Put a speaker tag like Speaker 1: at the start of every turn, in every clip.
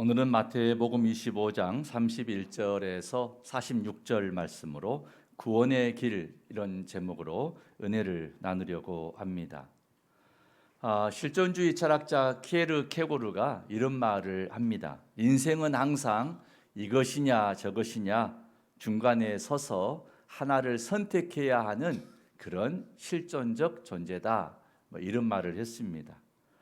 Speaker 1: 오늘은 마태복음 25장 31절에서 46절 말씀으로 구원의 길 이런 제목으로 은혜를 나누려고 합니다. 아, 실존주의 철학자 키에르 케고르가 이런 말을 합니다. 인생은 항상 이것이냐 저것이냐 중간에 서서 하나를 선택해야 하는 그런 실존적 존재다. 뭐 이런 말을 했습니다.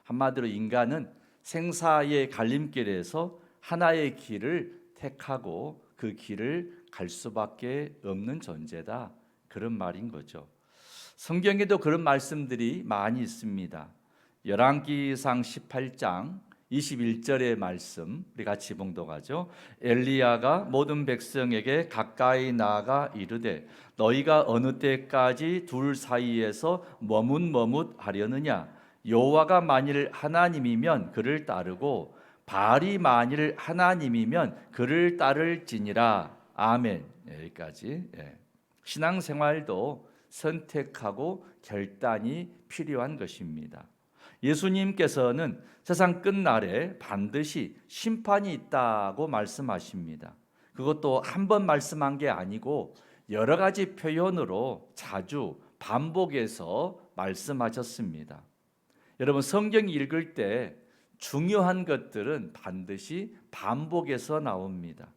Speaker 1: 한마디로 인간은 생사의 갈림길에서 하나의 길을 택하고 그 길을 갈 수밖에 없는 존재다. 그런 말인 거죠. 성경에도 그런 말씀들이 많이 있습니다. 열왕기상 18장 21절의 말씀 우리 같이 봉독하죠. 엘리야가 모든 백성에게 가까이 나아가 이르되 너희가 어느 때까지 둘 사이에서 머뭇머뭇 하려느냐 여호와가 만일 하나님이면 그를 따르고 바알이 만일 하나님이면 그를 따를지니라 아멘 여기까지 예. 신앙생활도 선택하고 결단이 필요한 것입니다. 예수님께서는 세상 끝날에 반드시 심판이 있다고 말씀하십니다. 그것도 한 번 말씀한 게 아니고 여러 가지 표현으로 자주 반복해서 말씀하셨습니다. 여러분 성경 읽을 때 중요한 것들은 반드시 반복해서 나옵니다.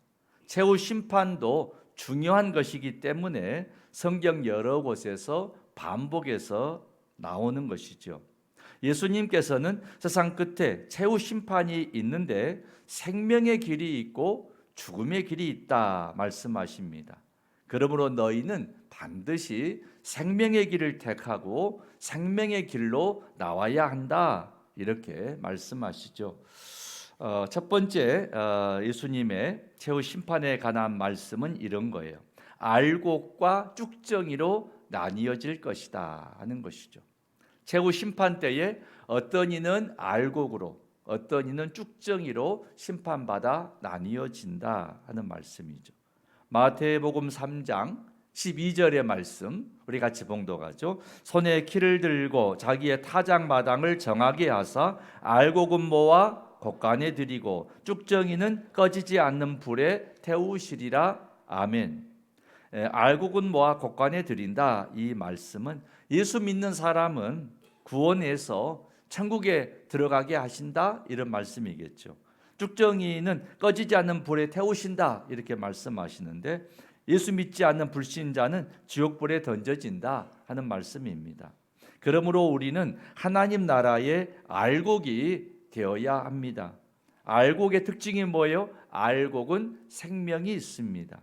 Speaker 1: 최후 심판도 중요한 것이기 때문에 성경 여러 곳에서 반복해서 나오는 것이죠. 예수님께서는 세상 끝에 최후 심판이 있는데 생명의 길이 있고 죽음의 길이 있다 말씀하십니다. 그러므로 너희는 반드시 생명의 길을 택하고 생명의 길로 나와야 한다. 이렇게 말씀하시죠. 어, 첫 번째 어, 예수님의 최후 심판에 관한 말씀은 이런 거예요. 알곡과 쭉정이로 나뉘어질 것이다 하는 것이죠. 최후 심판 때에 어떤 이는 알곡으로 어떤 이는 쭉정이로 심판받아 나뉘어진다 하는 말씀이죠. 마태복음 3장 12절의 말씀 우리 같이 봉독하죠. 손에 키를 들고 자기의 타작 마당을 정하게 하사 알곡은 모아 곡간에 드리고 쭉정이는 꺼지지 않는 불에 태우시리라. 아멘. 에, 알곡은 모아 곡간에 드린다. 이 말씀은 예수 믿는 사람은 구원해서 천국에 들어가게 하신다 이런 말씀이겠죠. 쭉정이는 꺼지지 않는 불에 태우신다 이렇게 말씀하시는데 예수 믿지 않는 불신자는 지옥불에 던져진다 하는 말씀입니다. 그러므로 우리는 하나님 나라의 알곡이 되어야 합니다. 알곡의 특징이 뭐예요? 알곡은 생명이 있습니다.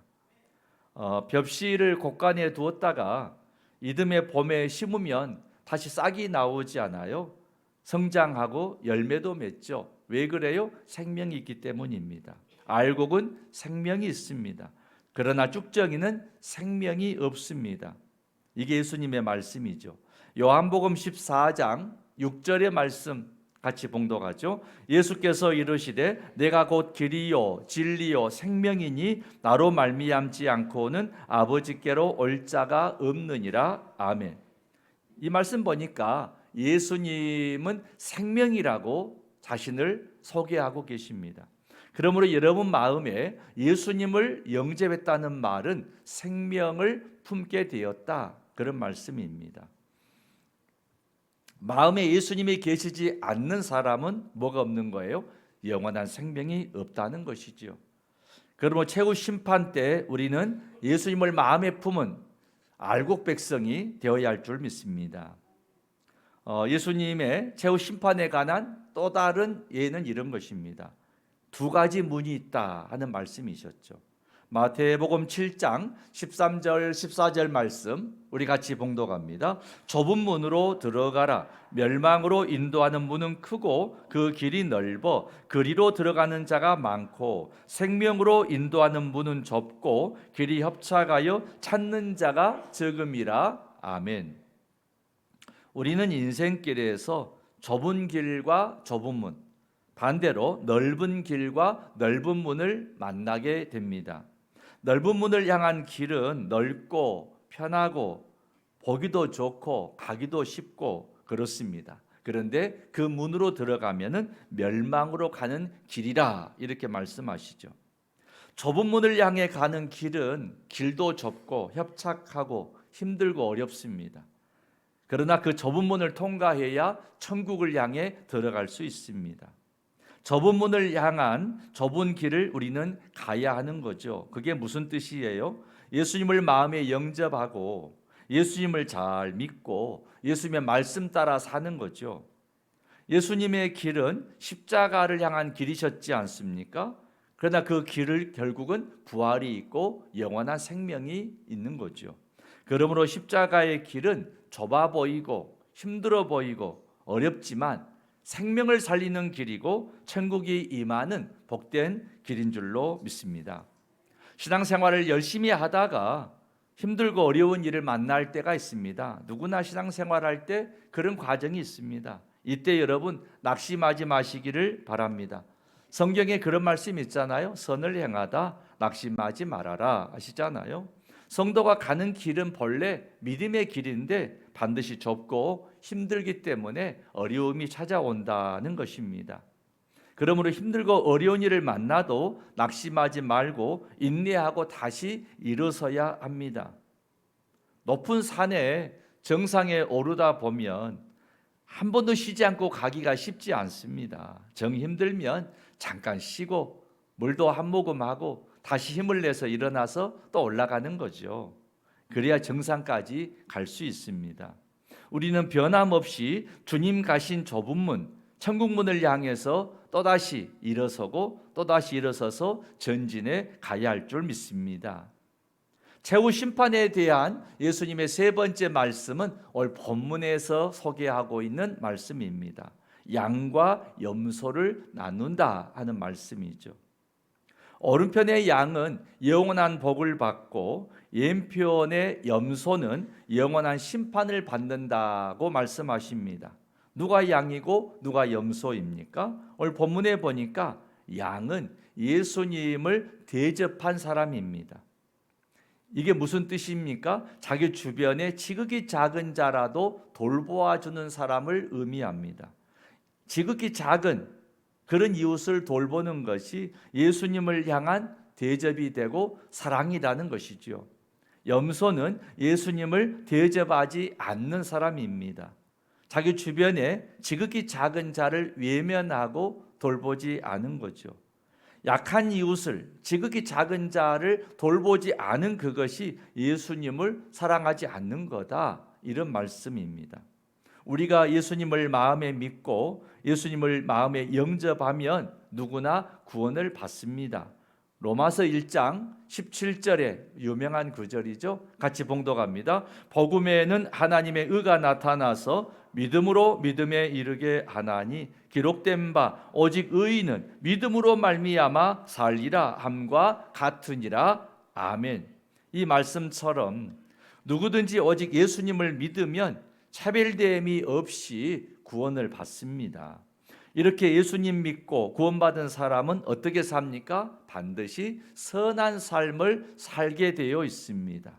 Speaker 1: 어, 벽실을 곡간에 두었다가 이듬해 봄에 심으면 다시 싹이 나오지 않아요. 성장하고 열매도 맺죠. 왜 그래요? 생명이 있기 때문입니다. 알곡은 생명이 있습니다. 그러나 쭉정이는 생명이 없습니다. 이게 예수님의 말씀이죠. 요한복음 14장 6절의 말씀 같이 봉독하죠. 예수께서 이르시되 내가 곧 길이요 진리요 생명이니 나로 말미암지 않고는 아버지께로 올 자가 없느니라. 아멘. 이 말씀 보니까 예수님은 생명이라고 자신을 소개하고 계십니다. 그러므로 여러분 마음에 예수님을 영접했다는 말은 생명을 품게 되었다. 그런 말씀입니다. 마음에 예수님이 계시지 않는 사람은 뭐가 없는 거예요? 영원한 생명이 없다는 것이지요. 그러므로 최후 심판 때 우리는 예수님을 마음에 품은 알곡 백성이 되어야 할 줄 믿습니다. 어, 예수님의 최후 심판에 관한 또 다른 예는 이런 것입니다. 두 가지 문이 있다 하는 말씀이셨죠. 마태복음 7장 13절 14절 말씀 우리 같이 봉독합니다. 좁은 문으로 들어가라. 멸망으로 인도하는 문은 크고 그 길이 넓어 그리로 들어가는 자가 많고 생명으로 인도하는 문은 좁고 길이 협착하여 찾는 자가 적음이라. 아멘. 우리는 인생길에서 좁은 길과 좁은 문 반대로 넓은 길과 넓은 문을 만나게 됩니다. 넓은 문을 향한 길은 넓고 편하고 보기도 좋고 가기도 쉽고 그렇습니다. 그런데 그 문으로 들어가면은 멸망으로 가는 길이라 이렇게 말씀하시죠. 좁은 문을 향해 가는 길은 길도 좁고 협착하고 힘들고 어렵습니다. 그러나 그 좁은 문을 통과해야 천국을 향해 들어갈 수 있습니다. 좁은 문을 향한 좁은 길을 우리는 가야 하는 거죠. 그게 무슨 뜻이에요? 예수님을 마음에 영접하고 예수님을 잘 믿고 예수님의 말씀 따라 사는 거죠. 예수님의 길은 십자가를 향한 길이셨지 않습니까? 그러나 그 길을 결국은 부활이 있고 영원한 생명이 있는 거죠. 그러므로 십자가의 길은 좁아 보이고 힘들어 보이고 어렵지만 생명을 살리는 길이고 천국이 임하는 복된 길인 줄로 믿습니다. 신앙생활을 열심히 하다가 힘들고 어려운 일을 만날 때가 있습니다. 누구나 신앙생활할 때 그런 과정이 있습니다. 이때 여러분 낙심하지 마시기를 바랍니다. 성경에 그런 말씀 있잖아요. 선을 행하다 낙심하지 말아라 하시잖아요. 성도가 가는 길은 본래 믿음의 길인데 반드시 좁고 힘들기 때문에 어려움이 찾아온다는 것입니다. 그러므로 힘들고 어려운 일을 만나도 낙심하지 말고 인내하고 다시 일어서야 합니다. 높은 산에 정상에 오르다 보면 한 번도 쉬지 않고 가기가 쉽지 않습니다. 정 힘들면 잠깐 쉬고 물도 한 모금 하고 다시 힘을 내서 일어나서 또 올라가는 거죠. 그래야 정상까지 갈 수 있습니다. 우리는 변함없이 주님 가신 좁은 문, 천국 문을 향해서 또다시 일어서고 또다시 일어서서 전진해 가야 할 줄 믿습니다. 최후 심판에 대한 예수님의 세 번째 말씀은 오늘 본문에서 소개하고 있는 말씀입니다. 양과 염소를 나눈다 하는 말씀이죠. 오른편의 양은 영원한 복을 받고 왼편의 염소는 영원한 심판을 받는다고 말씀하십니다. 누가 양이고 누가 염소입니까? 오늘 본문에 보니까 양은 예수님을 대접한 사람입니다. 이게 무슨 뜻입니까? 자기 주변에 지극히 작은 자라도 돌보아 주는 사람을 의미합니다. 지극히 작은 그런 이웃을 돌보는 것이 예수님을 향한 대접이 되고 사랑이라는 것이지요. 염소는 예수님을 대접하지 않는 사람입니다. 자기 주변에 지극히 작은 자를 외면하고 돌보지 않은 거죠. 약한 이웃을 지극히 작은 자를 돌보지 않은 그것이 예수님을 사랑하지 않는 거다. 이런 말씀입니다. 우리가 예수님을 마음에 믿고 예수님을 마음에 영접하면 누구나 구원을 받습니다. 로마서 1장 17절에 유명한 구절이죠. 같이 봉독합니다. 복음에는 하나님의 의가 나타나서 믿음으로 믿음에 이르게 하나니 기록된 바 오직 의인은 믿음으로 말미암아 살리라 함과 같으니라. 아멘. 이 말씀처럼 누구든지 오직 예수님을 믿으면 차별됨이 없이 구원을 받습니다. 이렇게 예수님 믿고 구원받은 사람은 어떻게 삽니까? 반드시 선한 삶을 살게 되어 있습니다.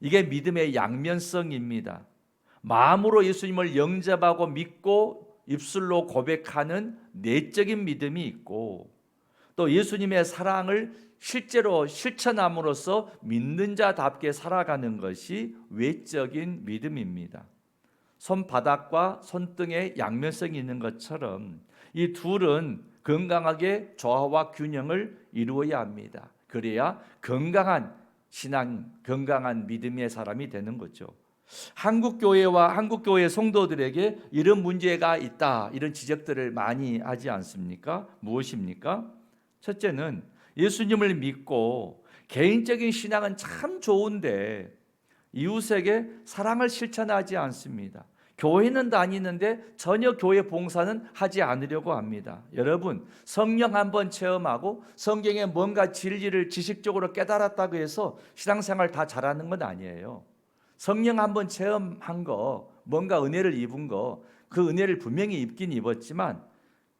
Speaker 1: 이게 믿음의 양면성입니다. 마음으로 예수님을 영접하고 믿고 입술로 고백하는 내적인 믿음이 있고 또 예수님의 사랑을 실제로 실천함으로써 믿는 자답게 살아가는 것이 외적인 믿음입니다. 손바닥과 손등에 양면성이 있는 것처럼 이 둘은 건강하게 조화와 균형을 이루어야 합니다. 그래야 건강한 신앙, 건강한 믿음의 사람이 되는 거죠. 한국 교회와 한국 교회 성도들에게 이런 문제가 있다. 이런 지적들을 많이 하지 않습니까? 무엇입니까? 첫째는 예수님을 믿고 개인적인 신앙은 참 좋은데 이웃에게 사랑을 실천하지 않습니다. 교회는 다니는데 전혀 교회 봉사는 하지 않으려고 합니다. 여러분, 성령 한번 체험하고 성경에 뭔가 진리를 지식적으로 깨달았다고 해서 신앙생활 다 잘하는 건 아니에요. 성령 한번 체험한 거, 뭔가 은혜를 입은 거, 그 은혜를 분명히 입긴 입었지만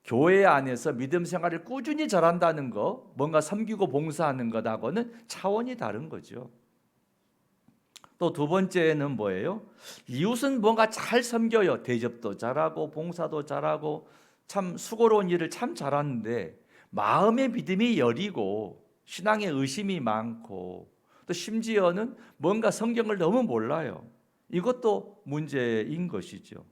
Speaker 1: 교회 안에서 믿음 생활을 꾸준히 잘한다는 거, 뭔가 섬기고 봉사하는 것하고는 차원이 다른 거죠. 또 두 번째는 뭐예요? 이웃은 뭔가 잘 섬겨요. 대접도 잘하고 봉사도 잘하고 참 수고로운 일을 참 잘하는데 마음의 믿음이 여리고 신앙의 의심이 많고 또 심지어는 뭔가 성경을 너무 몰라요. 이것도 문제인 것이죠.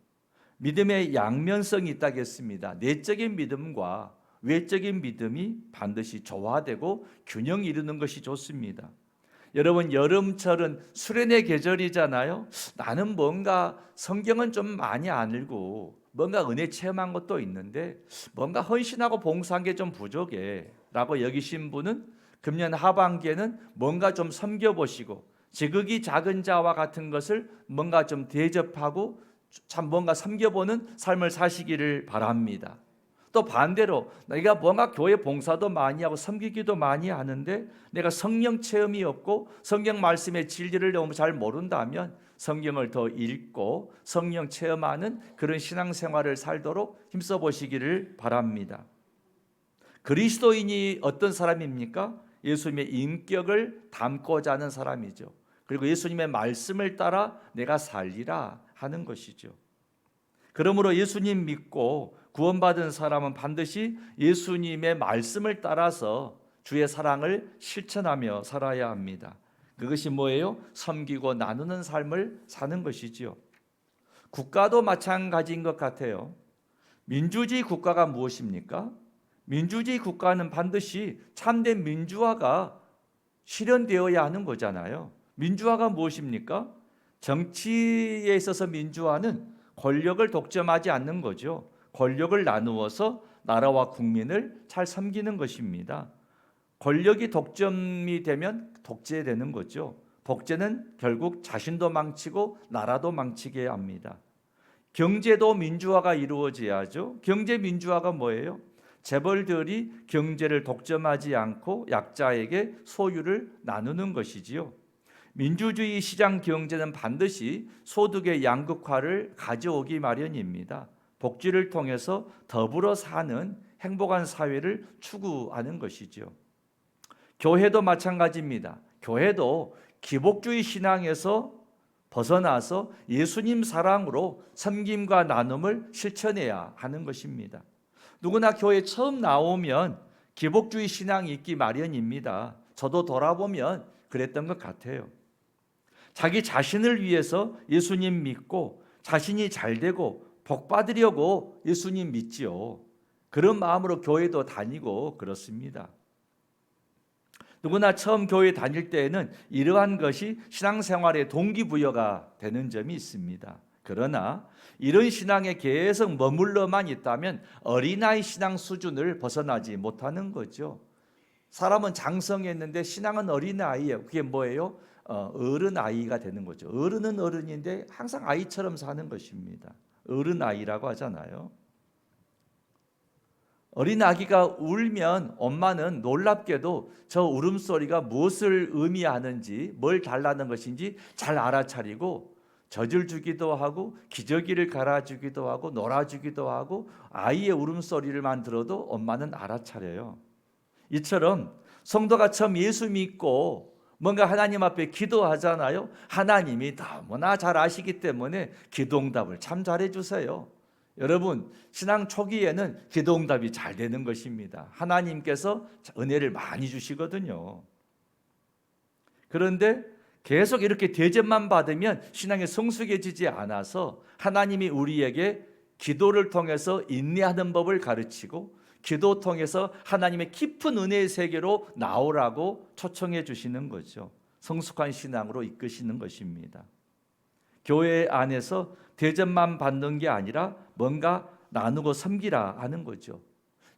Speaker 1: 믿음의 양면성이 있다겠습니다. 내적인 믿음과 외적인 믿음이 반드시 조화되고 균형 이루는 것이 좋습니다. 여러분 여름철은 수련의 계절이잖아요. 나는 뭔가 성경은 좀 많이 안 읽고 뭔가 은혜 체험한 것도 있는데 뭔가 헌신하고 봉사한 게 좀 부족해라고 여기신 분은 금년 하반기에는 뭔가 좀 섬겨 보시고 지극히 작은 자와 같은 것을 뭔가 좀 대접하고 참 뭔가 섬겨보는 삶을 사시기를 바랍니다. 또 반대로 내가 뭔가 교회 봉사도 많이 하고 섬기기도 많이 하는데 내가 성령 체험이 없고 성경 말씀의 진리를 너무 잘 모른다면 성경을 더 읽고 성령 체험하는 그런 신앙생활을 살도록 힘써 보시기를 바랍니다. 그리스도인이 어떤 사람입니까? 예수님의 인격을 담고자 하는 사람이죠. 그리고 예수님의 말씀을 따라 내가 살리라 하는 것이죠. 그러므로 예수님 믿고 구원받은 사람은 반드시 예수님의 말씀을 따라서 주의 사랑을 실천하며 살아야 합니다. 그것이 뭐예요? 섬기고 나누는 삶을 사는 것이지요. 국가도 마찬가지인 것 같아요. 민주주의 국가가 무엇입니까? 민주주의 국가는 반드시 참된 민주화가 실현되어야 하는 거잖아요. 민주화가 무엇입니까? 정치에 있어서 민주화는 권력을 독점하지 않는 거죠. 권력을 나누어서 나라와 국민을 잘 섬기는 것입니다. 권력이 독점이 되면 독재되는 거죠. 독재는 결국 자신도 망치고 나라도 망치게 합니다. 경제도 민주화가 이루어져야죠. 경제 민주화가 뭐예요? 재벌들이 경제를 독점하지 않고 약자에게 소유를 나누는 것이지요. 민주주의 시장 경제는 반드시 소득의 양극화를 가져오기 마련입니다. 복지를 통해서 더불어 사는 행복한 사회를 추구하는 것이죠. 교회도 마찬가지입니다. 교회도 기복주의 신앙에서 벗어나서 예수님 사랑으로 섬김과 나눔을 실천해야 하는 것입니다. 누구나 교회 처음 나오면 기복주의 신앙이 있기 마련입니다. 저도 돌아보면 그랬던 것 같아요. 자기 자신을 위해서 예수님 믿고 자신이 잘 되고 복 받으려고 예수님 믿지요. 그런 마음으로 교회도 다니고 그렇습니다. 누구나 처음 교회 다닐 때에는 이러한 것이 신앙생활의 동기부여가 되는 점이 있습니다. 그러나 이런 신앙에 계속 머물러만 있다면 어린아이 신앙 수준을 벗어나지 못하는 거죠. 사람은 장성했는데 신앙은 어린아이예요. 그게 뭐예요? 어, 어른 아이가 되는 거죠. 어른은 어른인데 항상 아이처럼 사는 것입니다. 어른 아이라고 하잖아요. 어린 아기가 울면 엄마는 놀랍게도 저 울음소리가 무엇을 의미하는지 뭘 달라는 것인지 잘 알아차리고 젖을 주기도 하고 기저귀를 갈아주기도 하고 놀아주기도 하고 아이의 울음소리를만 들어도 엄마는 알아차려요. 이처럼 성도가 처음 예수 믿고 뭔가 하나님 앞에 기도하잖아요. 하나님이 너무나 잘 아시기 때문에 기도응답을 참 잘해 주세요. 여러분 신앙 초기에는 기도응답이 잘 되는 것입니다. 하나님께서 은혜를 많이 주시거든요. 그런데 계속 이렇게 대접만 받으면 신앙이 성숙해지지 않아서 하나님이 우리에게 기도를 통해서 인내하는 법을 가르치고 기도 통해서 하나님의 깊은 은혜의 세계로 나오라고 초청해 주시는 거죠. 성숙한 신앙으로 이끄시는 것입니다. 교회 안에서 대접만 받는 게 아니라 뭔가 나누고 섬기라 하는 거죠.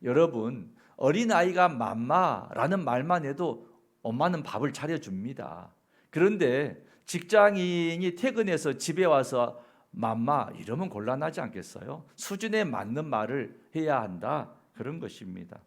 Speaker 1: 여러분, 어린아이가 맘마라는 말만 해도 엄마는 밥을 차려줍니다. 그런데 직장인이 퇴근해서 집에 와서 맘마 이러면 곤란하지 않겠어요? 수준에 맞는 말을 해야 한다. 그런 것입니다.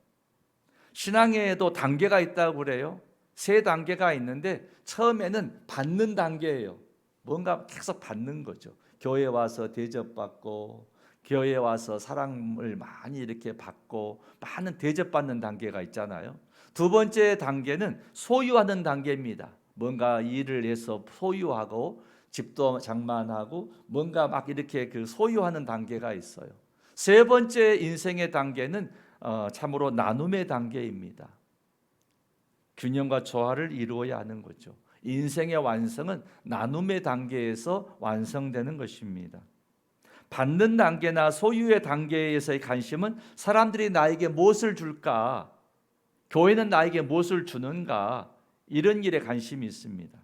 Speaker 1: 신앙에도 단계가 있다고 그래요. 세 단계가 있는데 처음에는 받는 단계예요. 뭔가 계속 받는 거죠. 교회 와서 대접받고 교회 와서 사랑을 많이 이렇게 받고 많은 대접받는 단계가 있잖아요. 두 번째 단계는 소유하는 단계입니다. 뭔가 일을 해서 소유하고 집도 장만하고 뭔가 막 이렇게 그 소유하는 단계가 있어요. 세 번째 인생의 단계는 어, 참으로 나눔의 단계입니다. 균형과 조화를 이루어야 하는 거죠. 인생의 완성은 나눔의 단계에서 완성되는 것입니다. 받는 단계나 소유의 단계에서의 관심은 사람들이 나에게 무엇을 줄까? 교회는 나에게 무엇을 주는가? 이런 일에 관심이 있습니다.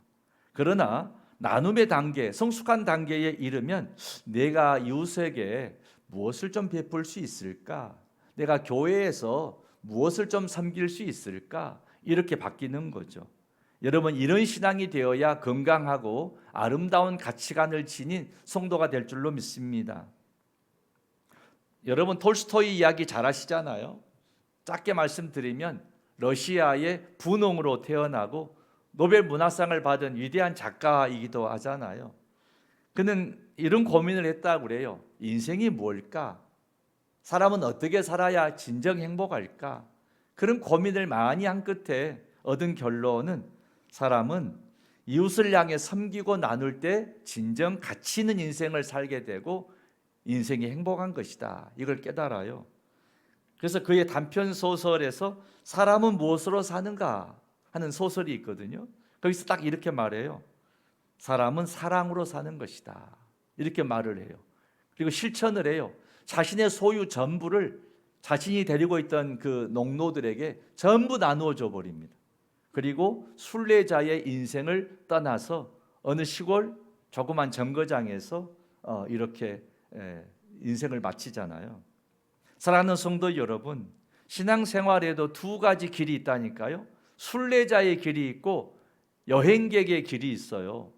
Speaker 1: 그러나 나눔의 단계, 성숙한 단계에 이르면 내가 이웃에게 무엇을 좀 베풀 수 있을까? 내가 교회에서 무엇을 좀 섬길 수 있을까? 이렇게 바뀌는 거죠. 여러분 이런 신앙이 되어야 건강하고 아름다운 가치관을 지닌 성도가 될 줄로 믿습니다. 여러분 톨스토이 이야기 잘 아시잖아요. 짧게 말씀드리면 러시아의 분홍으로 태어나고 노벨 문학상을 받은 위대한 작가이기도 하잖아요. 그는 이런 고민을 했다고 그래요. 인생이 뭘까? 사람은 어떻게 살아야 진정 행복할까? 그런 고민을 많이 한 끝에 얻은 결론은 사람은 이웃을 향해 섬기고 나눌 때 진정 가치 있는 인생을 살게 되고 인생이 행복한 것이다. 이걸 깨달아요. 그래서 그의 단편 소설에서 사람은 무엇으로 사는가 하는 소설이 있거든요. 거기서 딱 이렇게 말해요. 사람은 사랑으로 사는 것이다. 이렇게 말을 해요. 그리고 실천을 해요. 자신의 소유 전부를 자신이 데리고 있던 그 농노들에게 전부 나누어 줘 버립니다. 그리고 순례자의 인생을 떠나서 어느 시골 조그만 정거장에서 어, 이렇게 에, 인생을 마치잖아요. 사랑하는 성도 여러분, 신앙생활에도 두 가지 길이 있다니까요. 순례자의 길이 있고 여행객의 길이 있어요.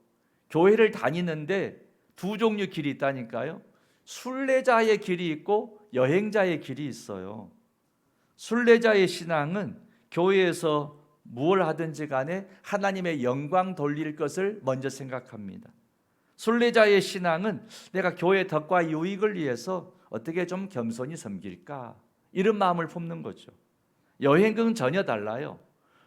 Speaker 1: 교회를 다니는데 두 종류 길이 있다니까요. 순례자의 길이 있고 여행자의 길이 있어요. 순례자의 신앙은 교회에서 무엇 하든지 간에 하나님의 영광 돌릴 것을 먼저 생각합니다. 순례자의 신앙은 내가 교회 덕과 유익을 위해서 어떻게 좀 겸손히 섬길까 이런 마음을 품는 거죠. 여행은 전혀 달라요.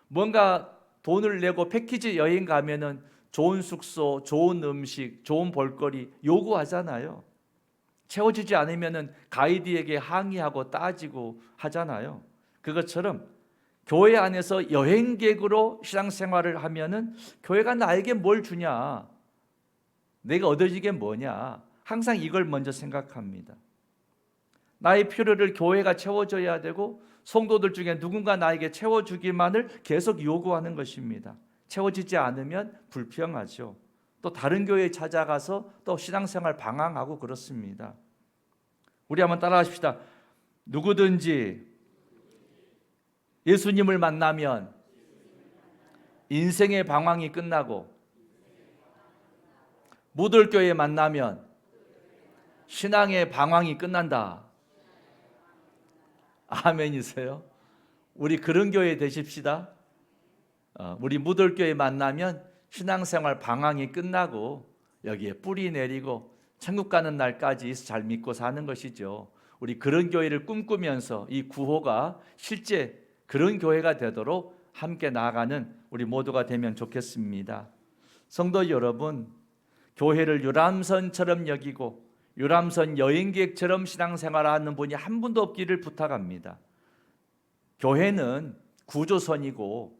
Speaker 1: 뭔가 돈을 내고 패키지 여행 가면은 좋은 숙소, 좋은 음식, 좋은 볼거리 요구하잖아요. 채워지지 않으면은 가이드에게 항의하고 따지고 하잖아요. 그것처럼 교회 안에서 여행객으로 신앙생활을 하면은 교회가 나에게 뭘 주냐? 내가 얻어지게 뭐냐? 항상 이걸 먼저 생각합니다. 나의 필요를 교회가 채워줘야 되고 성도들 중에 누군가 나에게 채워주기만을 계속 요구하는 것입니다. 채워지지 않으면 불평하죠. 또 다른 교회에 찾아가서 또 신앙생활 방황하고 그렇습니다. 우리 한번 따라하십시다. 누구든지 예수님을 만나면 인생의 방황이 끝나고 무들교회 만나면 신앙의 방황이 끝난다. 아멘이세요? 우리 그런 교회 되십시다. 어, 우리 무들교회 만나면 신앙생활 방황이 끝나고 여기에 뿌리 내리고 천국 가는 날까지 잘 믿고 사는 것이죠. 우리 그런 교회를 꿈꾸면서 이 구호가 실제 그런 교회가 되도록 함께 나아가는 우리 모두가 되면 좋겠습니다. 성도 여러분, 교회를 유람선처럼 여기고 유람선 여행객처럼 신앙생활하는 분이 한 분도 없기를 부탁합니다. 교회는 구조선이고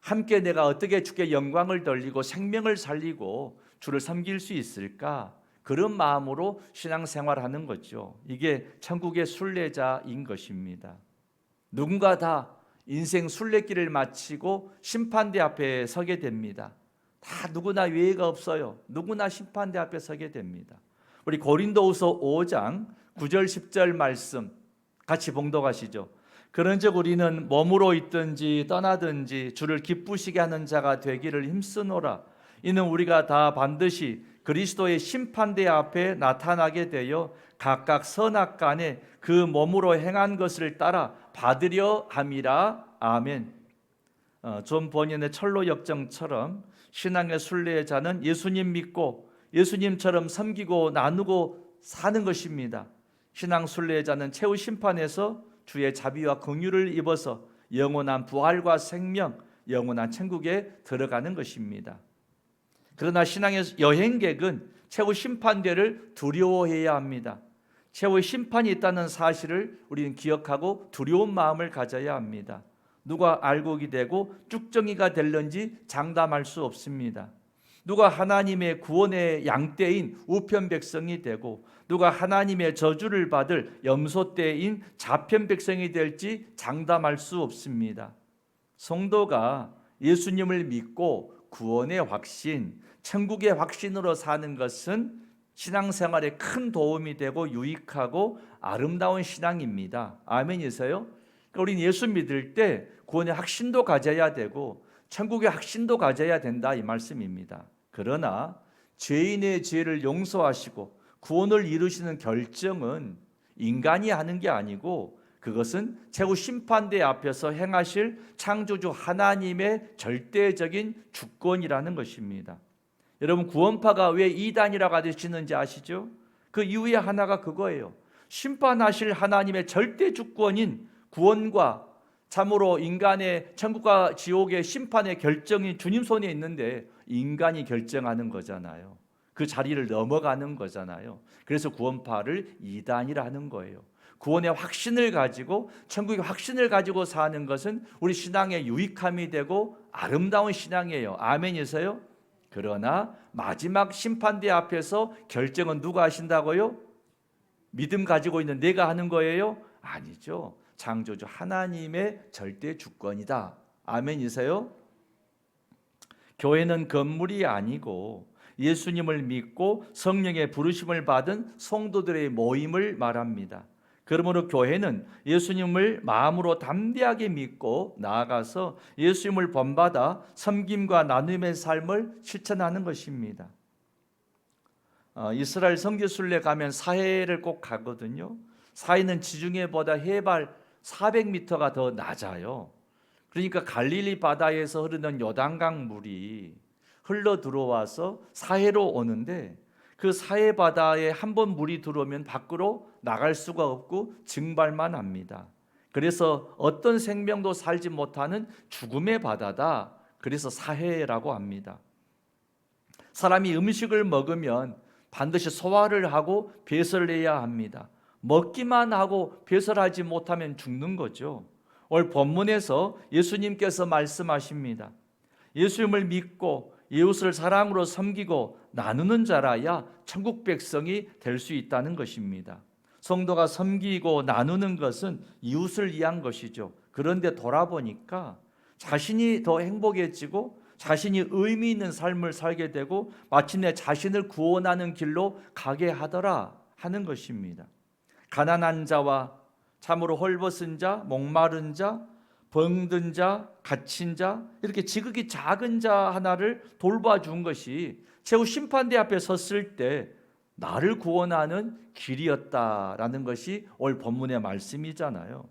Speaker 1: 함께 내가 어떻게 주께 영광을 돌리고 생명을 살리고 주를 섬길 수 있을까? 그런 마음으로 신앙생활하는 거죠. 이게 천국의 순례자인 것입니다. 누군가 다 인생 순례길을 마치고 심판대 앞에 서게 됩니다. 다 누구나 예외가 없어요. 누구나 심판대 앞에 서게 됩니다. 우리 고린도후서 5장 9절 10절 말씀 같이 봉독하시죠. 그런즉 우리는 몸으로 있든지 떠나든지 주를 기쁘시게 하는 자가 되기를 힘쓰노라. 이는 우리가 다 반드시 그리스도의 심판대 앞에 나타나게 되어 각각 선악간에 그 몸으로 행한 것을 따라 받으려 함이라. 아멘. 어, 존 번연의 철로 역정처럼 신앙의 순례자는 예수님 믿고 예수님처럼 섬기고 나누고 사는 것입니다. 신앙 순례자는 최후 심판에서 주의 자비와 긍휼을 입어서 영원한 부활과 생명, 영원한 천국에 들어가는 것입니다. 그러나 신앙의 여행객은 최후 심판대를 두려워해야 합니다. 최후의 심판이 있다는 사실을 우리는 기억하고 두려운 마음을 가져야 합니다. 누가 알곡이 되고 쭉정이가 될런지 장담할 수 없습니다. 누가 하나님의 구원의 양떼인 우편 백성이 되고 누가 하나님의 저주를 받을 염소 떼인 좌편 백성이 될지 장담할 수 없습니다. 성도가 예수님을 믿고 구원의 확신, 천국의 확신으로 사는 것은 신앙생활에 큰 도움이 되고 유익하고 아름다운 신앙입니다. 아멘이세요? 그러니까 우리는 예수 믿을 때 구원의 확신도 가져야 되고 천국의 확신도 가져야 된다 이 말씀입니다. 그러나 죄인의 죄를 용서하시고 구원을 이루시는 결정은 인간이 하는 게 아니고 그것은 최후 심판대 앞에서 행하실 창조주 하나님의 절대적인 주권이라는 것입니다. 여러분 구원파가 왜 이단이라고 하시는지 아시죠? 그 이유의 하나가 그거예요. 심판하실 하나님의 절대 주권인 구원과 참으로 인간의 천국과 지옥의 심판의 결정이 주님 손에 있는데 인간이 결정하는 거잖아요. 그 자리를 넘어가는 거잖아요. 그래서 구원파를 이단이라 하는 거예요. 구원의 확신을 가지고 천국의 확신을 가지고 사는 것은 우리 신앙의 유익함이 되고 아름다운 신앙이에요. 아멘이세요? 그러나 마지막 심판대 앞에서 결정은 누가 하신다고요? 믿음 가지고 있는 내가 하는 거예요? 아니죠. 창조주 하나님의 절대 주권이다. 아멘이세요? 교회는 건물이 아니고 예수님을 믿고 성령의 부르심을 받은 성도들의 모임을 말합니다. 그러므로 교회는 예수님을 마음으로 담대하게 믿고 나아가서 예수님을 본받아 섬김과 나눔의 삶을 실천하는 것입니다. 어, 이스라엘 성지순례 가면 사해를 꼭 가거든요. 사해는 지중해보다 해발 400m가 더 낮아요. 그러니까 갈릴리 바다에서 흐르는 요단강 물이 흘러 들어와서 사해로 오는데 그 사해 바다에 한 번 물이 들어오면 밖으로 나갈 수가 없고 증발만 합니다. 그래서 어떤 생명도 살지 못하는 죽음의 바다다. 그래서 사해라고 합니다. 사람이 음식을 먹으면 반드시 소화를 하고 배설을 해야 합니다. 먹기만 하고 배설하지 못하면 죽는 거죠. 오늘 본문에서 예수님께서 말씀하십니다. 예수님을 믿고 이웃을 사랑으로 섬기고 나누는 자라야 천국 백성이 될 수 있다는 것입니다. 성도가 섬기고 나누는 것은 이웃을 위한 것이죠. 그런데 돌아보니까 자신이 더 행복해지고 자신이 의미 있는 삶을 살게 되고 마침내 자신을 구원하는 길로 가게 하더라 하는 것입니다. 가난한 자와 참으로 헐벗은 자, 목마른 자, 병든 자, 갇힌 자, 이렇게 지극히 작은 자 하나를 돌봐준 것이 최후 심판대 앞에 섰을 때 나를 구원하는 길이었다라는 것이 올 본문의 말씀이잖아요.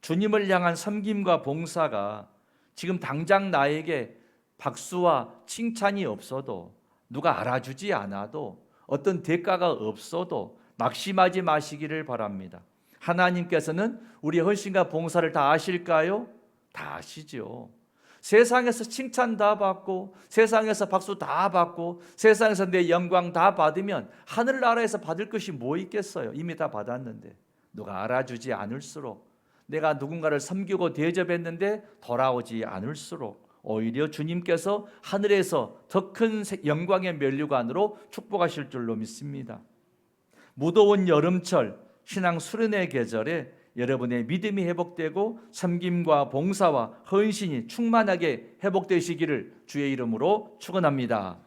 Speaker 1: 주님을 향한 섬김과 봉사가 지금 당장 나에게 박수와 칭찬이 없어도 누가 알아주지 않아도 어떤 대가가 없어도 낙심하지 마시기를 바랍니다. 하나님께서는 우리 헌신과 봉사를 다 아실까요? 다 아시죠. 세상에서 칭찬 다 받고 세상에서 박수 다 받고 세상에서 내 영광 다 받으면 하늘나라에서 받을 것이 뭐 있겠어요? 이미 다 받았는데 누가 알아주지 않을수록 내가 누군가를 섬기고 대접했는데 돌아오지 않을수록 오히려 주님께서 하늘에서 더 큰 영광의 면류관으로 축복하실 줄로 믿습니다. 무더운 여름철 신앙 수련의 계절에 여러분의 믿음이 회복되고 섬김과 봉사와 헌신이 충만하게 회복되시기를 주의 이름으로 축원합니다.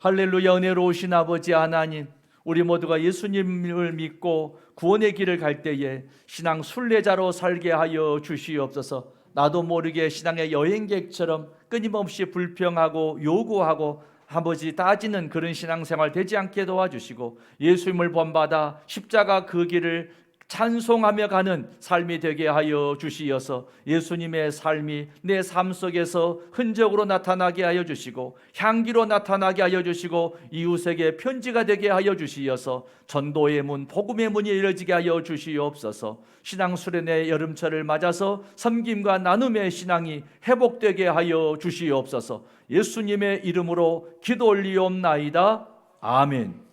Speaker 1: 할렐루야 은혜로우신 아버지 하나님 우리 모두가 예수님을 믿고 구원의 길을 갈 때에 신앙 순례자로 살게 하여 주시옵소서. 나도 모르게 신앙의 여행객처럼 끊임없이 불평하고 요구하고 아버지 따지는 그런 신앙생활 되지 않게 도와주시고 예수님을 본받아 십자가 그 길을 찬송하며 가는 삶이 되게 하여 주시어서 예수님의 삶이 내 삶 속에서 흔적으로 나타나게 하여 주시고 향기로 나타나게 하여 주시고 이웃에게 편지가 되게 하여 주시어서 전도의 문, 복음의 문이 열어지게 하여 주시옵소서. 신앙 수련의 여름철을 맞아서 섬김과 나눔의 신앙이 회복되게 하여 주시옵소서. 예수님의 이름으로 기도 올리옵나이다. 아멘.